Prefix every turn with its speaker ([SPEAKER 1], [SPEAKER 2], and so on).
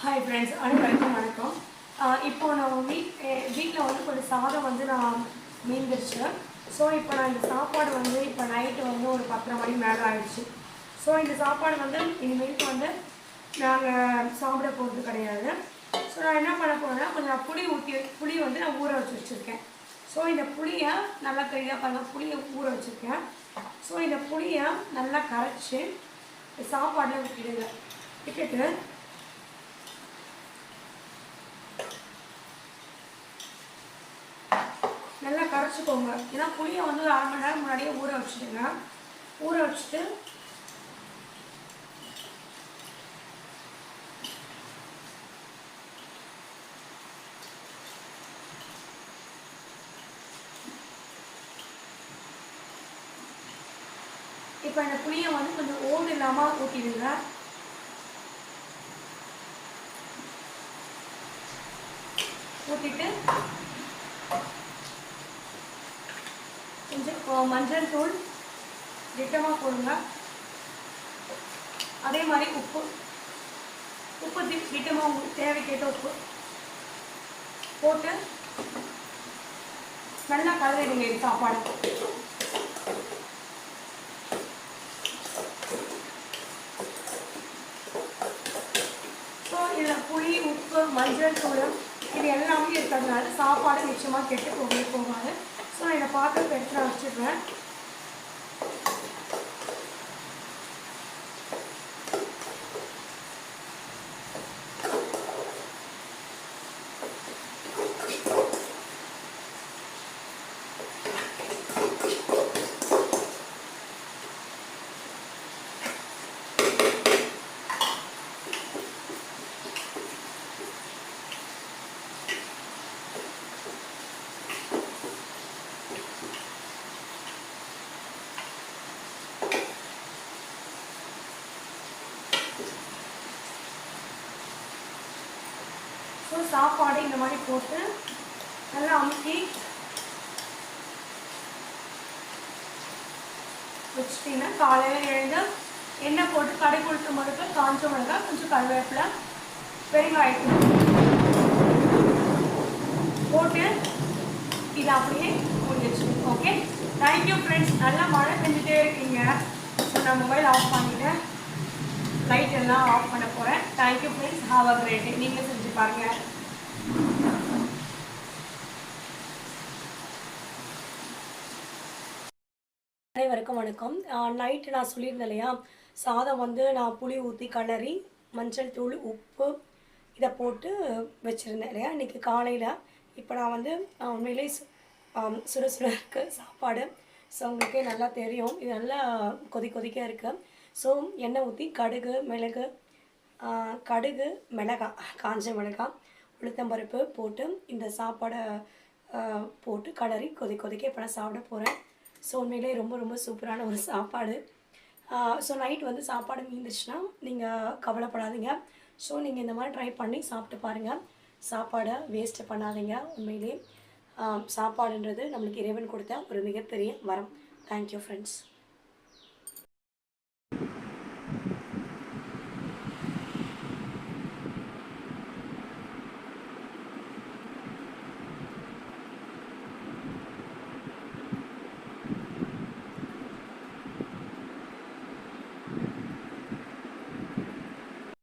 [SPEAKER 1] Hi friends அனைவருக்கும் வணக்கம் இப்போ நான் வீட் வீட்டில் வந்து கொஞ்சம் சாதம் வந்து நான் மீந்துருச்சு ஸோ இப்போ நான் இந்த சாப்பாடு வந்து இப்போ நைட்டு வந்து ஒரு பத்தரை மணி மேலே ஆயிடுச்சு. ஸோ இந்த சாப்பாடு வந்து இனிமேலுக்கு வந்து நாங்கள் சாப்பிட போகிறது கிடையாது. ஸோ நான் என்ன பண்ண போகிறேன்னா கொஞ்சம் புளி ஊற்றி புளி வந்து நான் ஊற வச்சு வச்சுருக்கேன். ஸோ இந்த புளியை நல்லா தெரியாக பாருங்க புளியை ஊற வச்சுருக்கேன். ஸோ இந்த புளியை நல்லா கரைச்சி சாப்பாடில் விட்டுடுங்க. விட்டுட்டு நல்லா கரைச்சிக்கோங்க. ஏன்னா புளியை வந்து ஒரு அரை மணி நேரம் முன்னாடியே ஊற வச்சுடுங்க. ஊற வச்சுட்டு இப்போ இந்த புளியை வந்து கொஞ்சம் ஓடு இல்லாமல் ஊற்றிடுங்க ஊற்றிட்டு கொஞ்சம் மஞ்சள் தூள் திட்டமாக போடுங்க. அதே மாதிரி உப்பு. உப்பு தி- திட்டமாக உங்களுக்கு தேவைக்கேற்ற உப்பு போட்டு நல்லா கலரிடுங்க இது சாப்பாடு. ஸோ இதில் புளி உப்பு மஞ்சள் தூளம் இது எல்லாமே இருக்கிறதுனால சாப்பாடு நிச்சயமாக கெட்டு போகவே போகாது. ஸோ நான் இதை பாத்திரத்தை எடுத்து நான் ஸோ சாப்பாடு இந்த மாதிரி போட்டு நல்லா அமுக்கி வச்சுட்டிங்கன்னா காலையில் எழுந்து எண்ணெய் போட்டு கடை கொடுத்த மறுக்க காஞ்ச மிளகாய் கொஞ்சம் கருவேப்பிலை பெருங்காயத்தூள் போட்டு இதை அப்படியே மூடி ஓகே தேங்க்யூ ஃப்ரெண்ட்ஸ் நல்லா மழை பெஞ்சிட்டே இருக்கீங்க. ஸோ நான் மொபைல் ஆஃப் பண்ணிட்டேன் லைட் எல்லாம் ஆஃப் பண்ண போகிறேன் thank you friends have a great day நீங்களும் செஞ்சு பாருங்கள் அனைவருக்கும் வணக்கம். நைட்டு நான் சொல்லியிருந்தேன் இல்லையா? சாதம் வந்து நான் புளி ஊற்றி கலரி மஞ்சள் தூள் உப்பு இதை போட்டு வச்சுருந்தேன் இல்லையா? இன்றைக்கி காலையில் இப்போ நான் வந்து உண்மையிலே சு- சுட சுட இருக்குது சாப்பாடு. ஸோ உங்களுக்கே நல்லா தெரியும். இது நல்லா கொதி கொதிக்க இருக்குது ஸோ எண்ணெய் ஊற்றி கடுகு மிளகு கடுகு மிளகாய் காஞ்ச மிளகாய் உளுத்தம்பருப்பு போட்டு இந்த சாப்பாடை போட்டு கலரி கொதி கொதிக்க இப்போ நான் சாப்பிட போகிறேன் ஸோ உண்மையிலே ரொம்ப ரொம்ப சூப்பரான ஒரு சாப்பாடு. ஸோ நைட் வந்து சாப்பாடு மீந்துச்சுன்னா நீங்கள் கவலைப்படாதீங்க. ஸோ நீங்கள் இந்த மாதிரி ட்ரை பண்ணி சாப்பிட்டு பாருங்கள் சாப்பாடை வேஸ்ட்டு பண்ணாதீங்க உண்மையிலே. சாப்பாடுன்றது நம்மளுக்கு இறைவன் கொடுத்த ஒரு மிகப்பெரிய வரம். Thank you friends